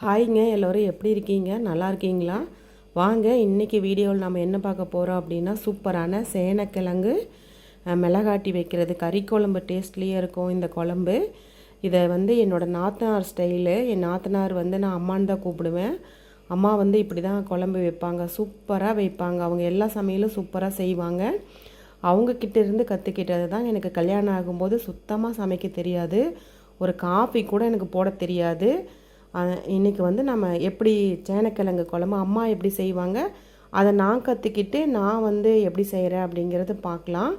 ஹாய்ங்க எல்லோரும் எப்படி இருக்கீங்க? நல்லா இருக்கீங்களா? வாங்க இன்றைக்கி வீடியோவில் நம்ம என்ன பார்க்க போகிறோம் அப்படின்னா சூப்பரான சேனக்கிழங்கு மிளகாட்டி வைக்கிறது. கறி குழம்பு டேஸ்ட்லேயே இருக்கும் இந்த குழம்பு. இதை வந்து என்னோடய நாத்தனார் ஸ்டைலு. என் நாத்தனார் வந்து நான் அம்மான்னு தான் கூப்பிடுவேன். அம்மா வந்து இப்படி தான் குழம்பு வைப்பாங்க. சூப்பராக வைப்பாங்க. அவங்க எல்லா சமையலும் சூப்பராக செய்வாங்க. அவங்கக்கிட்ட இருந்து கற்றுக்கிட்டது தான் எனக்கு கல்யாணம் ஆகும்போது சுத்தமாக சமைக்க தெரியாது. ஒரு காஃபி கூட எனக்கு போட தெரியாது. இன்றைக்கி வந்து நம்ம எப்படி சேனக்கிழங்கு குழம்பு அம்மா எப்படி செய்வாங்க அதை நான் கற்றுக்கிட்டு நான் வந்து எப்படி செய்கிறேன் அப்படிங்கிறது பார்க்கலாம்.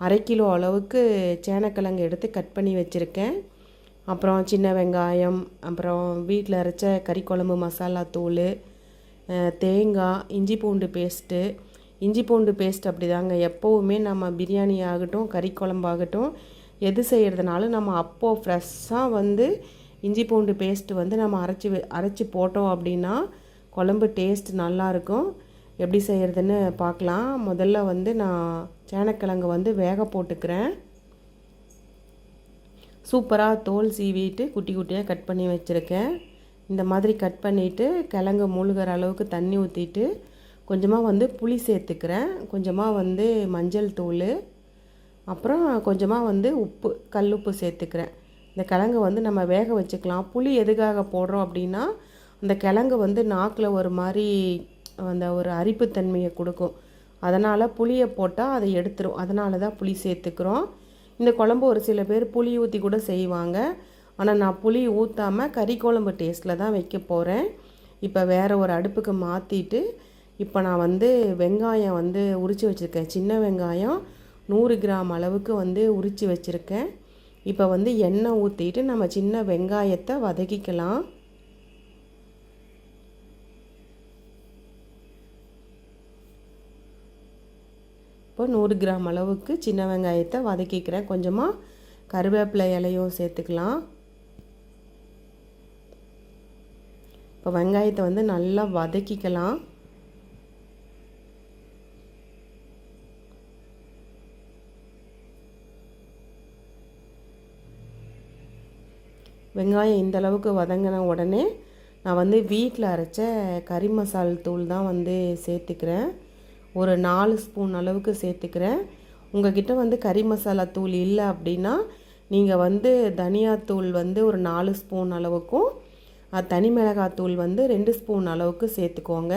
அரை கிலோ அளவுக்கு சேனக்கிழங்கு எடுத்து கட் பண்ணி வச்சுருக்கேன். அப்புறம் சின்ன வெங்காயம் அப்புறம் வீட்டில் அரைச்ச கறி குழம்பு மசாலா தூள் தேங்காய் இஞ்சி பூண்டு பேஸ்ட்டு இஞ்சி பூண்டு பேஸ்ட் அப்படி தாங்க எப்போவுமே நம்ம பிரியாணி ஆகட்டும் கறி குழம்பாகட்டும் எது செய்கிறதுனாலும் நம்ம அப்போது ஃப்ரெஷ்ஷாக வந்து இஞ்சி பூண்டு பேஸ்ட் வந்து நம்ம அரைச்சி அரைச்சி போட்டோம் அப்படின்னா குழம்பு டேஸ்ட் நல்லாயிருக்கும். எப்படி செய்கிறதுன்னு பார்க்கலாம். முதல்ல வந்து நான் சேனக்கிழங்கு வந்து வேக போட்டுக்கிறேன். சூப்பராக தோல் சீவிட்டு குட்டி குட்டியாக கட் பண்ணி வச்சுருக்கேன். இந்த மாதிரி கட் பண்ணிவிட்டு கிழங்கு மூழ்கிற அளவுக்கு தண்ணி ஊற்றிட்டு கொஞ்சமாக வந்து புளி சேர்த்துக்கிறேன். கொஞ்சமாக வந்து மஞ்சள் தூள். அப்புறம் கொஞ்சமாக வந்து உப்பு கல் உப்பு சேர்த்துக்கிறேன். இந்த கிழங்கு வந்து நம்ம வேக வச்சுக்கலாம். புளி எதுக்காக போடுறோம் அப்படின்னா அந்த கிழங்கு வந்து நாக்கில் ஒரு மாதிரி அந்த ஒரு அரிப்புத்தன்மையை கொடுக்கும். அதனால் புளியை போட்டால் அதை எடுத்துரும். அதனால தான் புளி சேர்த்துக்கிறோம். இந்த குழம்பு ஒரு சில பேர் புளி ஊற்றி கூட செய்வாங்க. ஆனால் நான் புளி ஊற்றாமல் கறி குழம்பு டேஸ்ட்டில் தான் வைக்க போகிறேன் இப்போ வேறு ஒரு அடுப்புக்கு மாற்றிட்டு இப்போ நான் வந்து வெங்காயம் வந்து உரித்து வச்சுருக்கேன். சின்ன வெங்காயம் நூறு கிராம் அளவுக்கு வந்து உரித்து வச்சுருக்கேன். இப்போ வந்து எண்ணெய் ஊற்றிட்டு நம்ம சின்ன வெங்காயத்தை வதக்கிக்கலாம். இப்போ நூறு கிராம் அளவுக்கு சின்ன வெங்காயத்தை வதக்கிக்கிறேன். கொஞ்சமாக கருவேப்பிலை இலையும் சேர்த்துக்கலாம். இப்போ வெங்காயத்தை வந்து நல்லா வதக்கிக்கலாம். வெங்காயம் இந்த அளவுக்கு வதங்கின உடனே நான் வந்து வீட்டில் அரைச்ச கறி மசால் தூள் தான் வந்து சேர்த்துக்கிறேன். ஒரு நாலு ஸ்பூன் அளவுக்கு சேர்த்துக்கிறேன். உங்ககிட்ட வந்து கறி மசாலா தூள் இல்லை அப்படின்னா நீங்கள் வந்து தனியாத்தூள் வந்து ஒரு நாலு ஸ்பூன் அளவுக்கும் தனி தனி மிளகாத்தூள் வந்து ரெண்டு ஸ்பூன் அளவுக்கு சேர்த்துக்கோங்க.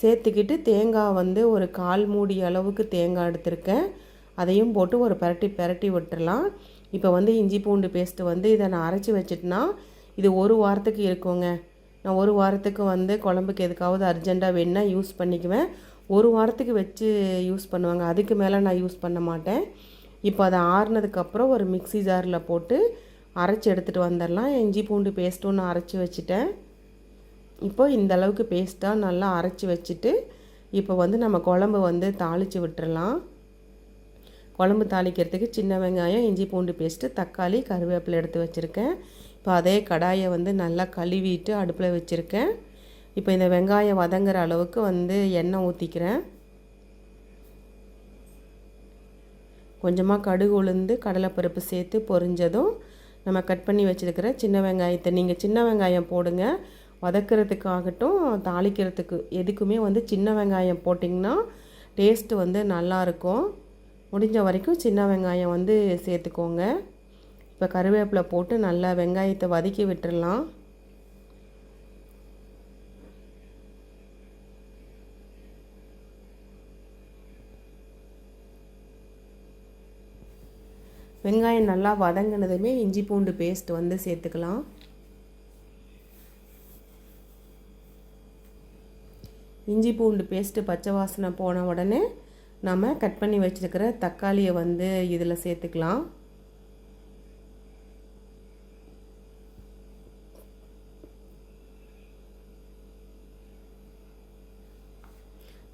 சேர்த்துக்கிட்டு தேங்காய் வந்து ஒரு கால் மூடி அளவுக்கு தேங்காய் எடுத்திருக்கேன். அதையும் போட்டு ஒரு பரட்டி பரட்டி விட்டுறலாம். இப்போ வந்து இஞ்சி பூண்டு பேஸ்ட்டு வந்து இதை நான் அரைச்சி வச்சிட்டேன்னா இது ஒரு வாரத்துக்கு இருக்குங்க. நான் ஒரு வாரத்துக்கு வந்து குழம்புக்கு எதுக்காவது அர்ஜெண்ட்டாக வேணுன்னா யூஸ் பண்ணிக்குவேன். ஒரு வாரத்துக்கு வச்சு யூஸ் பண்ணுவாங்க. அதுக்கு மேலே நான் யூஸ் பண்ண மாட்டேன். இப்போ அதை ஆறுனதுக்கப்புறம் ஒரு மிக்ஸி ஜாரில் போட்டு அரைச்சி எடுத்துகிட்டு வந்துடலாம் இஞ்சி பூண்டு பேஸ்ட்டும் நான் அரைச்சி வச்சுட்டேன். இப்போ இந்த அளவுக்கு பேஸ்ட்டாக நல்லா அரைச்சி வச்சுட்டு இப்போ வந்து நம்ம குழம்பு வந்து தாளித்து விட்டுறலாம். குழம்பு தாளிக்கிறதுக்கு சின்ன வெங்காயம் இஞ்சி பூண்டு பேஸ்ட்டு தக்காளி கருவேப்பிலை எடுத்து வச்சுருக்கேன். இப்போ அதே கடாயை வந்து நல்லா கழுவிட்டு அடுப்பில் வச்சுருக்கேன். இப்போ இந்த வெங்காயம் வதங்குற அளவுக்கு வந்து எண்ணெய் ஊற்றிக்கிறேன் கொஞ்சமாக கடுகு உளுந்து கடலைப்பருப்பு சேர்த்து பொரிஞ்சதும் நம்ம கட் பண்ணி வச்சுருக்கிற சின்ன வெங்காயத்தை நீங்கள் சின்ன வெங்காயம் போடுங்க. வதக்கிறதுக்காகட்டும் தாளிக்கிறதுக்கு எதுக்குமே வந்து சின்ன வெங்காயம் போட்டிங்கன்னா டேஸ்ட்டு வந்து நல்லாயிருக்கும் முடிஞ்ச வரைக்கும் சின்ன வெங்காயம் வந்து சேர்த்துக்கோங்க. இப்போ கருவேப்பிலை போட்டு நல்லா வெங்காயத்தை வதக்கி விட்டுறலாம். வெங்காயம் நல்லா வதங்கினதுமே இஞ்சி பூண்டு பேஸ்ட் வந்து சேர்த்துக்கலாம். இஞ்சி பூண்டு பேஸ்ட்டு பச்சை வாசனை போன உடனே நம்ம கட் பண்ணி வச்சுருக்கிற தக்காளியை வந்து இதில் சேர்த்துக்கலாம்.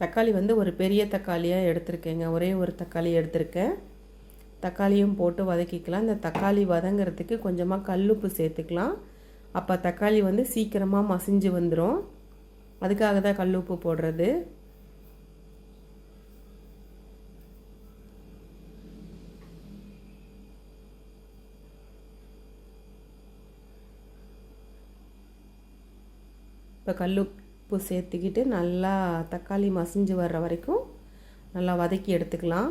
தக்காளி வந்து ஒரு பெரிய தக்காளியாக எடுத்திருக்கேங்க. ஒரே ஒரு தக்காளி எடுத்திருக்கேன். தக்காளியும் போட்டு வதக்கிக்கலாம். இந்த தக்காளி வதங்கிறதுக்கு கொஞ்சமாக கல்லுப்பு சேர்த்துக்கலாம். அப்போ தக்காளி வந்து சீக்கிரமாக மசிஞ்சு வந்துடும் அதுக்காக தான் கல்லுப்பு போடுறது. இப்போ கல் உப்பு சேர்த்துக்கிட்டு நல்லா தக்காளி மசிஞ்சு வர்ற வரைக்கும் நல்லா வதக்கி எடுத்துக்கலாம்.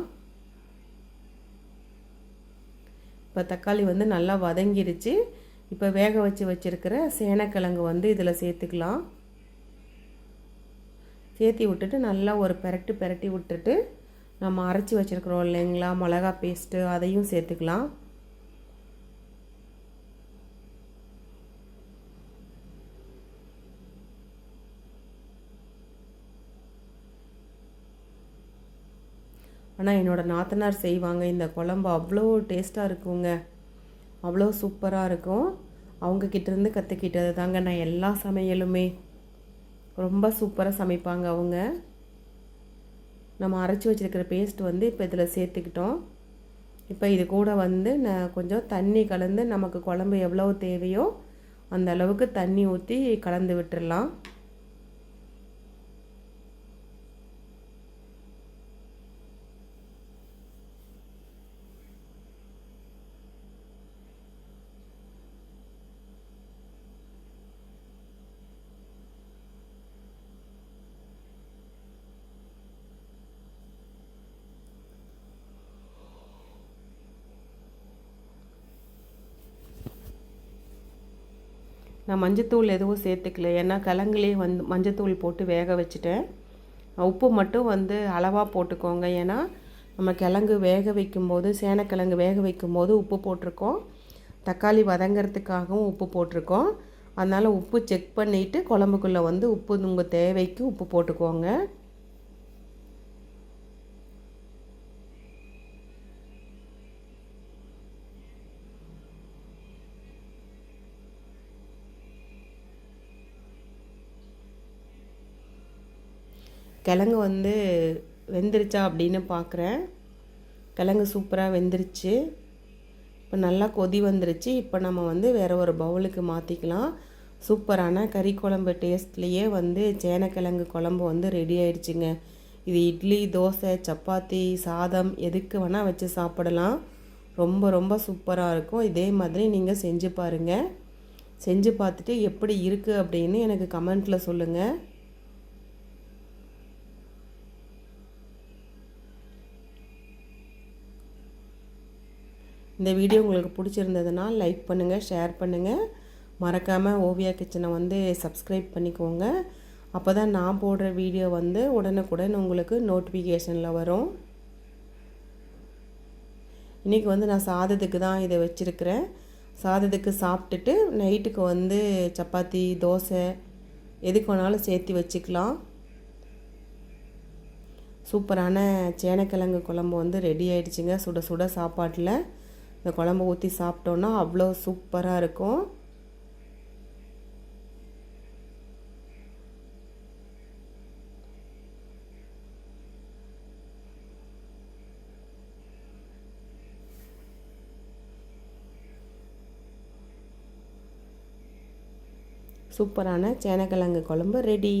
இப்போ தக்காளி வந்து நல்லா வதங்கிருச்சு. இப்போ வேக வச்சு வச்சுருக்கிற சேனக்கிழங்கு வந்து இதில் சேர்த்துக்கலாம். சேர்த்தி விட்டுட்டு நல்லா ஒரு பெரட்டு பெரட்டி விட்டுட்டு நம்ம அரைச்சி வச்சுருக்குறோம் இல்லைங்களா? மிளகா பேஸ்ட்டு அதையும் சேர்த்துக்கலாம். ஆனால் என்னோடய நாத்தனார் செய்வாங்க. இந்த குழம்பு அவ்வளோ டேஸ்ட்டாக இருக்குங்க. அவ்வளோ சூப்பராக இருக்கும். அவங்கக்கிட்டேருந்து கற்றுக்கிட்டது தாங்க நான் எல்லா சமையலுமே. ரொம்ப சூப்பராக சமைப்பாங்க அவங்க. நம்ம அரைச்சி வச்சுருக்கிற பேஸ்ட் வந்து இப்போ இதில் சேர்த்துக்கிட்டோம். இப்போ இது கூட வந்து நான் கொஞ்சம் தண்ணி கலந்து நமக்கு குழம்பு எவ்வளோ தேவையோ அந்த அளவுக்கு தண்ணி ஊற்றி கலந்து விட்டுடலாம் நான் மஞ்சத்தூள் எதுவும் சேர்த்துக்கல. ஏன்னா கிழங்குலேயே வந்து மஞ்சத்தூள் போட்டு வேக வச்சுட்டேன். உப்பு மட்டும் வந்து அளவாக போட்டுக்கோங்க. ஏன்னா நம்ம கிழங்கு வேக வைக்கும்போது சேனக்கிழங்கு வேக வைக்கும்போது உப்பு போட்டிருக்கோம். தக்காளி வதங்கிறதுக்காகவும் உப்பு போட்டிருக்கோம். அதனால் உப்பு செக் பண்ணிவிட்டு குழம்புக்குள்ளே வந்து உப்பு உங்கள் தேவைக்கு உப்பு போட்டுக்கோங்க. கிழங்கு வந்து வெந்துருச்சா அப்படின்னு பார்க்குறேன். கிழங்கு சூப்பராக வெந்துருச்சு. இப்போ நல்லா கொதி வந்துருச்சு. இப்போ நம்ம வந்து வேறு ஒரு பவுலுக்கு மாற்றிக்கலாம் சூப்பரான கறி குழம்பு டேஸ்ட்லேயே வந்து சேனக்கிழங்கு குழம்பு வந்து ரெடி ஆயிடுச்சுங்க. இது இட்லி தோசை சப்பாத்தி சாதம் எதுக்கு வேணால் வச்சு சாப்பிடலாம். ரொம்ப ரொம்ப சூப்பராக இருக்கும். இதே மாதிரி நீங்கள் செஞ்சு பாருங்கள் செஞ்சு பார்த்துட்டு எப்படி இருக்குது அப்படின்னு எனக்கு கமெண்ட்டில் சொல்லுங்கள் இந்த வீடியோ உங்களுக்கு பிடிச்சிருந்ததுன்னா லைக் பண்ணுங்கள் ஷேர் பண்ணுங்கள் மறக்காமல் ஓவியா கிச்சனை வந்து சப்ஸ்கிரைப் பண்ணிக்கோங்க. அப்போ தான் நான் போடுற வீடியோ வந்து உடனுக்குடன் உங்களுக்கு நோட்டிஃபிகேஷனில் வரும். இன்றைக்கி வந்து நான் சாதத்துக்கு தான் இதை வச்சுருக்கிறேன். சாதத்துக்கு சாப்பிட்டுட்டு நைட்டுக்கு வந்து சப்பாத்தி தோசை எதுக்கு வேணாலும் சேர்த்து வச்சுக்கலாம். சூப்பரான சேனைக்கிழங்கு குழம்பு வந்து ரெடி ஆகிடுச்சிங்க சுட சுட சாப்பாட்டில். இந்த குழம்பு ஊற்றி சாப்பிட்டோன்னா அவ்வளோ சூப்பராக இருக்கும். சூப்பரான சேனக்கிழங்கு குழம்பு ரெடி.